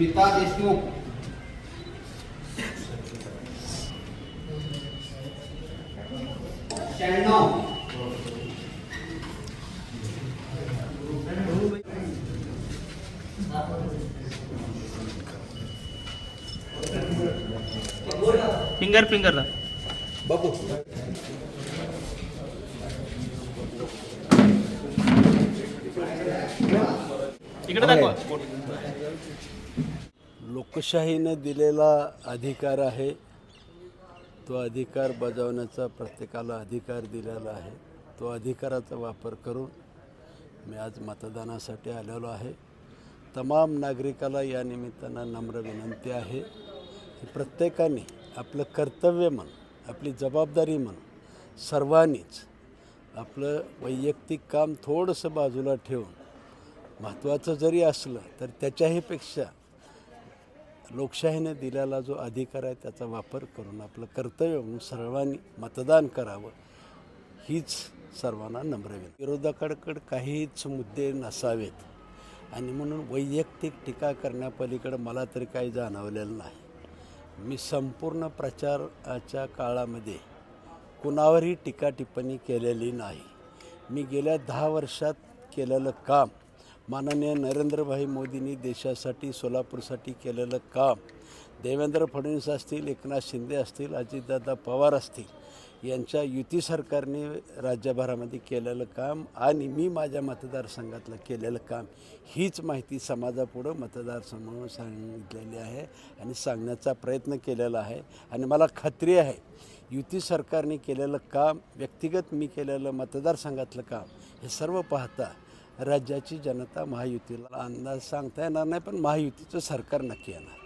स्मिता देशमुख शहाण्णव finger finger बाबू इकडे दाखवा. लोकशाहीनं दिलेला अधिकार आहे. तो अधिकार बजावण्याचा प्रत्येकाला अधिकार दिलेला आहे. तो अधिकाराचा वापर करून मी आज मतदानासाठी आलेलो आहे. तमाम नागरिकाला या निमित्तानं नम्र विनंती आहे की प्रत्येकाने आपलं कर्तव्य म्हणून आपली जबाबदारी म्हण सर्वांनीच आपलं वैयक्तिक काम थोडंसं बाजूला ठेवून महत्त्वाचं जरी असलं तर त्याच्याहीपेक्षा लोकशाहीने दिलेला जो अधिकार आहे त्याचा वापर करून आपलं कर्तव्य म्हणून सर्वांनी मतदान करावं हीच सर्वांना नम्र विनंती. काहीच मुद्दे नसावेत. आणि म्हणून वैयक्तिक टीका करण्यापलीकडे मला तरी काही जाणवलेलं नाही. मी संपूर्ण प्रचाराच्या काळामध्ये कुणावरही टीका टिप्पणी केलेली नाही. मी गेल्या दहा वर्षात केलेलं काम माननीय नरेंद्रभाई मोदींनी देशासाठी सोलापूरसाठी केलेलं काम. देवेंद्र फडणवीस असतील एकनाथ शिंदे असतील अजितदादा पवार असतील यांच्या युती सरकारने राज्यभरामध्ये केलेलं काम आणि मी माझ्या मतदारसंघातलं केलेलं काम हीच माहिती समाजापुढं मतदारसमोर सांगितलेली आहे आणि सांगण्याचा प्रयत्न केलेला आहे. आणि मला खात्री आहे युती सरकारने केलेलं काम व्यक्तिगत मी केलेलं मतदारसंघातलं काम हे सर्व पाहता राज्याची जनता महायुतीला अंदाज सांगता येणार नाही पण महायुतीचं सरकार नक्की येणार.